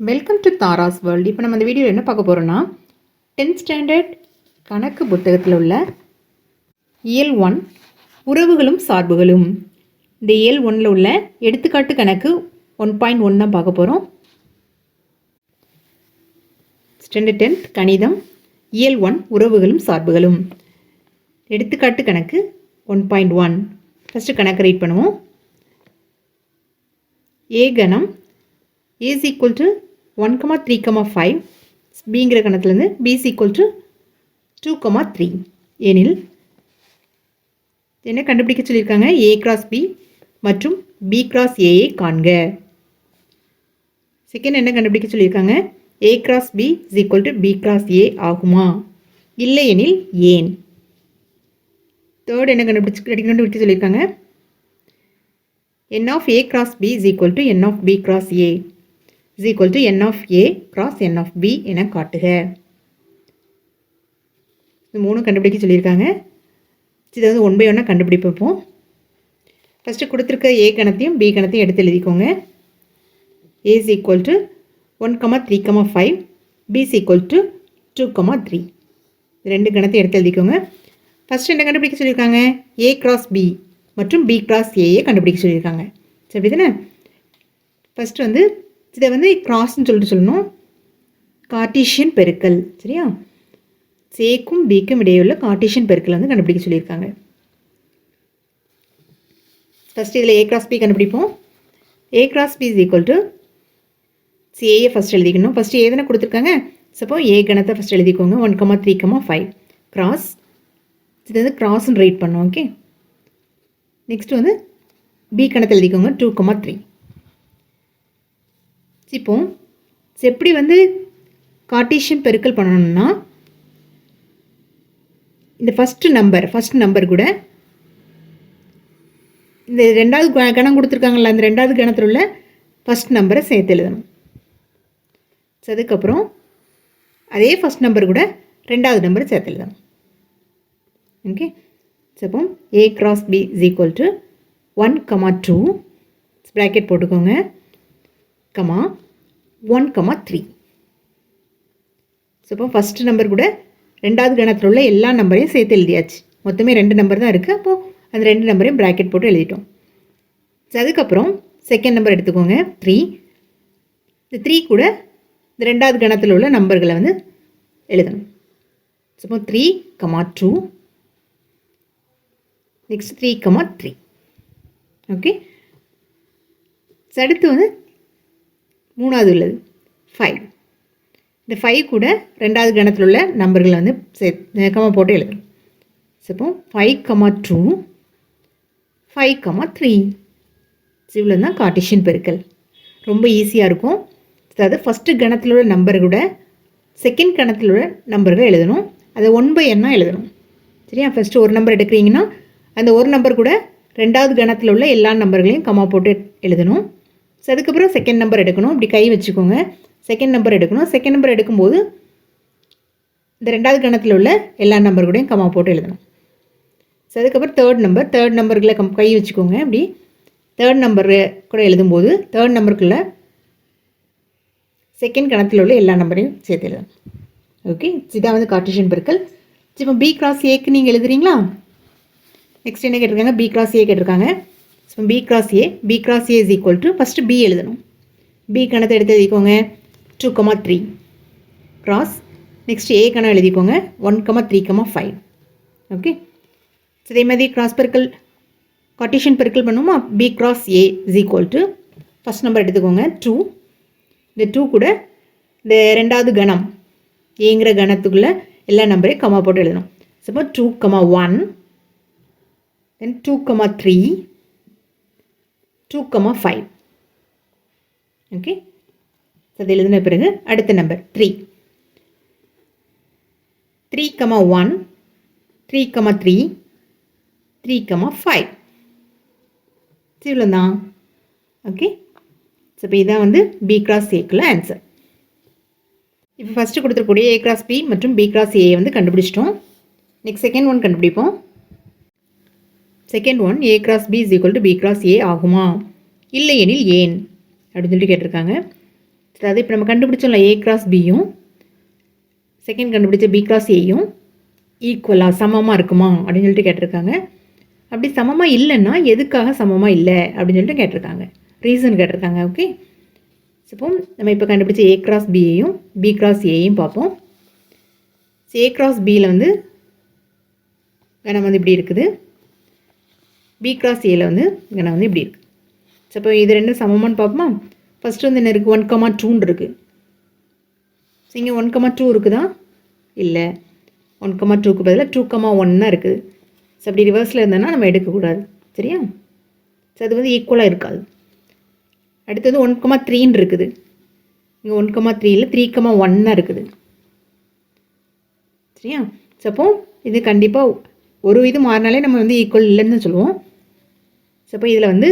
Welcome to Tara's world இப்போ நம்ம இந்த வீடியோவில் என்ன பார்க்க போகிறோன்னா டென்த் ஸ்டாண்டர்ட் கணக்கு புத்தகத்தில் உள்ள இயல் ஒன் உறவுகளும் சார்புகளும். இந்த இயல் ஒன்றில் உள்ள எடுத்துக்காட்டு கணக்கு ஒன் பாயிண்ட் ஒன் தான் பார்க்க போகிறோம் ஸ்டாண்டர்ட் டென்த் கணிதம் இயல் ஒன் உறவுகளும் சார்புகளும். எடுத்துக்காட்டு கணக்கு ஒன் பாயிண்ட் ஒன். ஃபஸ்ட்டு கணக்கு ரீட் பண்ணுவோம். ஏ கணம் is equal to one comma three comma five பிங்கிற கணத்துலேருந்து B is equal to two comma three எனில் என்ன கண்டுபிடிக்க சொல்லியிருக்காங்க? ஏ கிராஸ் பி மற்றும் பி கிராஸ் ஏயை காண்க. செகண்ட் என்ன கண்டுபிடிக்க சொல்லியிருக்காங்க? A cross B is equal to B cross A ஆகுமா? இல்லை எனில் ஏன்? தேர்ட் என்ன கண்டுபிடிச்சு கண்டுபிடிக்க சொல்லியிருக்காங்க? N of A cross B is equal to n of B cross A is equal to n of A cross n of B என காட்டுக. இது மூணும் கண்டுபிடிக்க சொல்லியிருக்காங்க. இதை வந்து ஒன் பை ஒன்னாக கண்டுபிடிப்போம் ஃபஸ்ட்டு கொடுத்துருக்க ஏ கணத்தையும் பி கணத்தையும் எடுத்து எழுதிக்கோங்க. A is equal to one comma three comma five B is equal to two comma three ரெண்டு கணத்தையும் எடுத்து எழுதிக்கோங்க. ஃபஸ்ட்டு என்ன கண்டுபிடிக்க சொல்லியிருக்காங்க? ஏ கிராஸ் பி மற்றும் பி கிராஸ் ஏயை கண்டுபிடிக்க சொல்லியிருக்காங்க. சரி அப்படி தானே ஃபஸ்ட்டு வந்து இதை வந்து கிராஸ்ன்னு சொல்லிட்டு சொல்லணும். கார்டீஷியன் பெருக்கல் சரியா? சேக்கும் பிக்கும் இடையுள்ள கார்டீஷியன் பெருக்கல் வந்து கண்டுபிடிக்க சொல்லியிருக்காங்க. ஃபஸ்ட் இதில் ஏ கிராஸ் பி கண்டுபிடிப்போம். A cross B is equal to சிஏயை first எழுதிக்கணும். ஃபஸ்ட்டு ஏதனை கொடுத்துருக்காங்க. சப்போ ஏ கணத்தை ஃபஸ்ட் எழுதிக்கோங்க. One comma three comma five cross இது வந்து கிராஸ்ன்னு ரைட் பண்ணோம் ஓகே நெக்ஸ்ட் வந்து பி கணத்தை எழுதிக்கோங்க. டூ கமா த்ரீ இப்போ எப்படி வந்து கார்டீஷியன் பெருக்கல் பண்ணணும்னா இந்த ஃபஸ்ட்டு நம்பர் ஃபஸ்ட் நம்பர் கூட இந்த ரெண்டாவது க- கணம் கொடுத்துருக்காங்கள அந்த ரெண்டாவது கணத்தில் உள்ள ஃபஸ்ட் நம்பரை சேர்த்து எழுதணும். அதுக்கப்புறம் அதே ஃபஸ்ட் நம்பர் கூட ரெண்டாவது நம்பரை சேர்த்து எழுதணும். ஓகே அப்போ A cross B is equal to one comma two bracket போட்டுக்கோங்க. Comma one comma three so இப்போ ஃபஸ்ட் நம்பர் கூட ரெண்டாவது கணத்தில் உள்ள எல்லா நம்பரையும் சேர்த்து எழுதியாச்சு. மொத்தமே ரெண்டு நம்பர் தான் இருக்குது அப்போது அந்த ரெண்டு நம்பரையும் ப்ராக்கெட் போட்டு எழுதிட்டோம். ஸோ அதுக்கப்புறம் செகண்ட் நம்பர் எடுத்துக்கோங்க. த்ரீ இந்த த்ரீ கூட இந்த ரெண்டாவது கணத்தில் உள்ள நம்பர்களை வந்து எழுதணும். ஸோ இப்போ three comma two next three comma three okay அடுத்து வந்து மூணாவது உள்ளது. ஃபைவ் இந்த ஃபைவ் கூட ரெண்டாவது கணத்தில் உள்ள நம்பர்களை வந்து சே கமா போட்டு எழுதணும். இப்போ five comma two five comma three இவ்வளோ தான் கார்டிஷியன் பெருக்கல். ரொம்ப ஈஸியாக இருக்கும். அதாவது ஃபஸ்ட்டு கணத்தில் உள்ள நம்பர் கூட செகண்ட் கணத்தில் உள்ள நம்பர்கள் எழுதணும். அதை ஒன் பை எண்ணாக எழுதணும். சரியா? ஃபஸ்ட்டு ஒரு நம்பர் எடுக்கிறீங்கன்னா அந்த ஒரு நம்பர் கூட ரெண்டாவது கணத்தில் உள்ள எல்லா நம்பர்களையும் கமா போட்டு எழுதணும். ஸோ அதுக்கப்புறம் செகண்ட் நம்பர் எடுக்கணும். இப்படி கை வச்சுக்கோங்க. செகண்ட் நம்பர் எடுக்கணும். செகண்ட் நம்பர் எடுக்கும்போது இந்த ரெண்டாவது கணத்தில் உள்ள எல்லா நம்பர் கூடயும் கமா போட்டு எழுதணும். ஸோ அதுக்கப்புறம் தேர்ட் நம்பர் தேர்ட் நம்பர்களை கம் கை வச்சுக்கோங்க. அப்படி தேர்ட் நம்பர் கூட எழுதும்போது தேர்ட் நம்பருக்குள்ள செகண்ட் கணத்தில் உள்ள எல்லா நம்பரையும் சேர்த்து எழுதணும். ஓகே இதான் வந்து கார்டிஷியன் பெருக்கல். இப்போ பி கிராஸ் ஏக்கு நீங்கள் எழுதுறீங்களா? நெக்ஸ்ட் என்ன கேட்டிருக்காங்க? பி கிராஸ் ஏ கேட்டிருக்காங்க. So B cross A B cross A is equal to first B எழுதணும். பி கணத்தை எடுத்து எழுதிக்கோங்க. Two comma three cross next A கணம் எழுதிக்கோங்க. One comma three comma five okay so இதே மாதிரி கிராஸ் பெருக்கல் கார்டிஷியன் பெருக்கல் பண்ணுவோமா B cross A is equal to first number எடுத்துக்கோங்க. டூ இந்த டூ கூட இந்த ரெண்டாவது கணம் ஏங்கிற கணத்துக்குள்ளே எல்லா நம்பரையும் கமா போட்டு எழுதணும். So two comma one then two comma three two comma five okay அது எழுதின பிறகு அடுத்த number three three comma one three comma three three comma five இவ்வளோதான் ஓகே ஸோ இப்போ இதான் வந்து பி கிராஸ் ஏக்குள்ள ஆன்சர் இப்போ ஃபஸ்ட்டு கொடுத்துருக்கூடிய ஏ கிராஸ் பி மற்றும் பி கிராஸ் ஏ வந்து கண்டுபிடிச்சிட்டோம். நெக்ஸ்ட் செகண்ட் ஒன் கண்டுபிடிப்போம். Second one A cross B is equal to B cross A ஆகுமா? இல்லையெனில் ஏன்? அப்படின்னு சொல்லிட்டு கேட்டிருக்காங்க. அதாவது இப்போ நம்ம கண்டுபிடிச்சோம்ல ஏ கிராஸ் பியும் செகண்ட் கண்டுபிடிச்ச பி கிராஸ் ஏயும் ஈக்குவலாக சமமாக இருக்குமா? அப்படின்னு சொல்லிட்டு கேட்டிருக்காங்க. அப்படி சமமாக இல்லைன்னா எதுக்காக சமமாக இல்லை? அப்படின்னு சொல்லிட்டு கேட்டிருக்காங்க. ரீசன் கேட்டிருக்காங்க ஓகே இப்போ நம்ம இப்போ கண்டுபிடிச்ச ஏ கிராஸ் பியையும் பி கிராஸ் ஏயும் பார்ப்போம். ஏ கிராஸ் பியில் வந்து கணம் வந்து இப்படி இருக்குது. பி கிராஸ் ஏல வந்து இங்கே வந்து இப்படி இருக்குது ஸோ இப்போ இது ரெண்டும் சமமானு பார்ப்போமா? ஃபஸ்ட்டு வந்து என்ன இருக்குது ஒன் கமா டூன்னு இருக்குது ஸோ இங்கே ஒன் கமா டூ இருக்குதா? இல்லை. ஒன் கமா டூக்கு பதிலாக டூ கமா ஒன்னாக இருக்குது ஸோ அப்படி ரிவர்ஸில் இருந்தேன்னா நம்ம எடுக்கக்கூடாது. சரியா? ஸோ அது வந்து ஈக்குவலாக இருக்காது. அடுத்தது ஒன் கமா த்ரீன்னு இருக்குது. இங்கே ஒன் கமா த்ரீயில் த்ரீ கமா ஒன்னாக இருக்குது. சரியா? ஸோ அப்போ இது கண்டிப்பாக ஒரு இது மாறினாலே நம்ம வந்து ஈக்குவல் இல்லைன்னு சொல்லுவோம். ஸோ இப்போ இதில் வந்து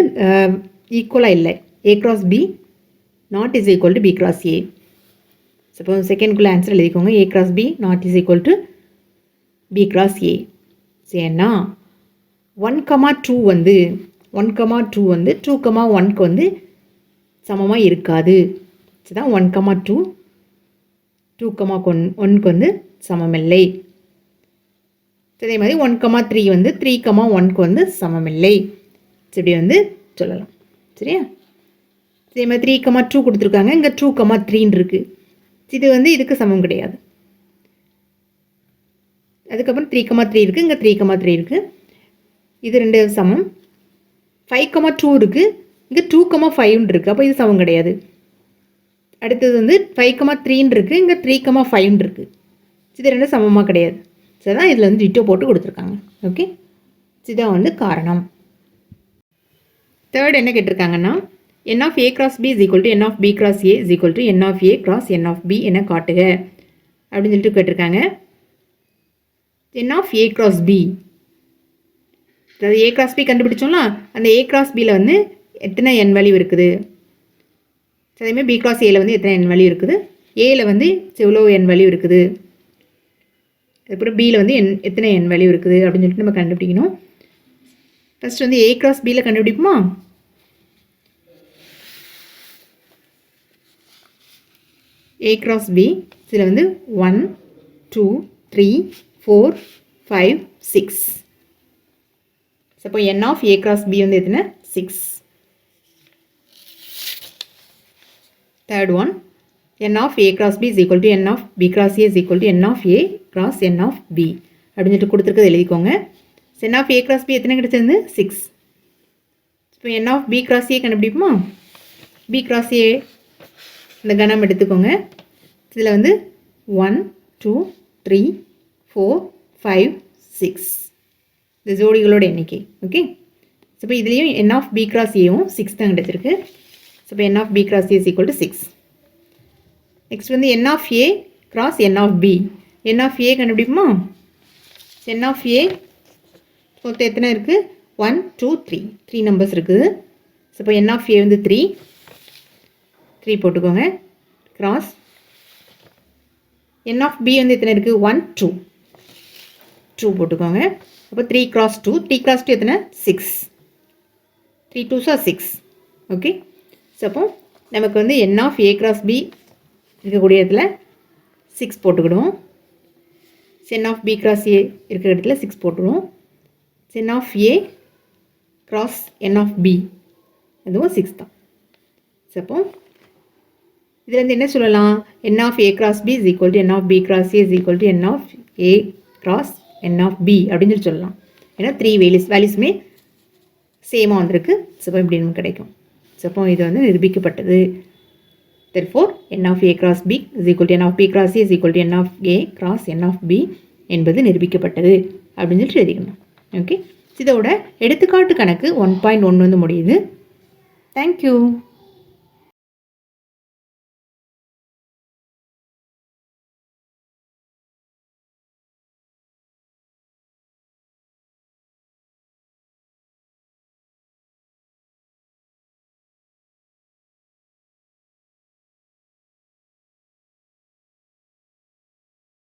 ஈக்குவலாக இல்லை. A cross B not is equal to B cross A so இப்போ செகண்ட்குள்ளே ஆன்சர் எழுதிக்கோங்க. A cross B not is equal to B cross A ஏன்னா ஒன் கமா டூ வந்து ஒன் கமா டூ வந்து டூ கமா ஒன்க்கு வந்து சமமாக இருக்காது. தான் one comma two two comma one ஒன்க்கு வந்து சமமில்லை. அதே மாதிரி ஒன் கமா த்ரீ வந்து த்ரீ கமா ஒன்க்கு வந்து சமமில்லை. இப்படி வந்து சொல்லலாம். சரியா? இதே மாதிரி த்ரீ கமா டூ கொடுத்துருக்காங்க. இங்கே டூ கமா த்ரீன்னு இருக்குது இது வந்து இதுக்கு சமம் கிடையாது. அதுக்கப்புறம் த்ரீ கமா த்ரீ இருக்குது இங்கே த்ரீ கமா த்ரீ இருக்குது இது ரெண்டு சமம். ஃபைவ் கமா டூ இருக்குது இங்கே டூ கமா ஃபைவ்னு இருக்குது அப்போ இது சமம் கிடையாது. அடுத்தது வந்து ஃபைவ் கமா த்ரீன்னு இருக்குது இங்கே த்ரீ கமா ஃபைவ்னு இருக்குது இது ரெண்டும் சமமாக கிடையாது. சரி தான் இதில் வந்து டிட்டோ போட்டு கொடுத்துருக்காங்க. ஓகே இதுதான் வந்து காரணம். தேர்ட் என்ன கேட்டிருக்காங்கன்னா n of A cross B is equal to n of B cross A is equal to n of A cross n of B என காட்டுக. அப்படின்னு சொல்லிட்டு கேட்டிருக்காங்க. N of A cross B அதாவது ஏ கிராஸ் பி கண்டுபிடிச்சோம்னா அந்த A cross பியில் வந்து எத்தனை என் வேல்யூ இருக்குது? அதேமாதிரி பி கிராஸ் ஏல வந்து எத்தனை என் வேல்யூ இருக்குது? ஏல வந்து எவ்வளோ என் வேல்யூ இருக்குது? அதுக்கப்புறம் பியில் வந்து என் எத்தனை என் வேல்யூ இருக்குது? அப்படின்னு சொல்லிட்டு நம்ம கண்டுபிடிக்கணும். ஃபஸ்ட் வந்து ஏ கிராஸ் பியில் கண்டுபிடிப்போமா? ஏ கிராஸ் பி இதில் வந்து one two three four five six அப்போ n of A cross B வந்து எத்தனை? Six third one n of A cross B is equal to n of B cross A is equal to n of A cross n of B அப்படின்னு சொல்லிட்டு கொடுத்துருக்கது எழுதிக்கோங்க n of A cross B எத்தனை கிடைச்சிருந்து six இப்போ n of B cross A கண்டுபிடிப்போமா? B cross A இந்த கணம் எடுத்துக்கோங்க. இதில் வந்து one two three four five six இந்த ஜோடிகளோட எண்ணிக்கை ஓகே ஸோ இப்போ இதுலேயும் என் ஆஃப் பி கிராஸ் ஏவும் சிக்ஸ் தான் கிடச்சிருக்கு. ஸோ இப்போ n of B cross A equal to six next வந்து n of A cross n of B n of A கண்டுபிடிப்போமா? N of A மொத்தம் எத்தனை இருக்குது one two three three numbers இருக்குது. So இப்போ என் ஆஃப் ஏ வந்து three three போட்டுக்கோங்க. Cross n of B வந்து எத்தனை இருக்குது ஒன் டூ டூ போட்டுக்கோங்க. அப்போ three cross two three cross two எத்தனை? Six three two sir six okay so அப்போ நமக்கு வந்து n of A cross B இருக்கக்கூடிய இடத்துல six போட்டுக்கிடுவோம். N of B cross A இருக்கிற இடத்துல சிக்ஸ் போட்டுருவோம் n of A cross n of B அதுவும் சிக்ஸ் தான். ஸோ அப்போ இதுலேருந்து என்ன சொல்லலாம்? N of A cross B is equal to n of B cross A is equal to n of A cross n of B அப்படின்னு சொல்லி சொல்லலாம். ஏன்னா த்ரீ வேல்யூஸ் வேல்யூஸுமே சேமாக வந்திருக்கு. ஸோ இப்போ இப்படி நமக்கு கிடைக்கும். ஸோ அப்போ இது வந்து நிரூபிக்கப்பட்டது. Therefore n of A cross B is equal to n of B cross c is equal to n of A cross n of B என்பது நிரூபிக்கப்பட்டது அப்படின்னு சொல்லிட்டு எழுதிக்கணும். ஓகே இதோட எடுத்துக்காட்டு கணக்கு ஒன் பாயிண்ட் ஒன் வந்து முடியுது. தேங்க்யூ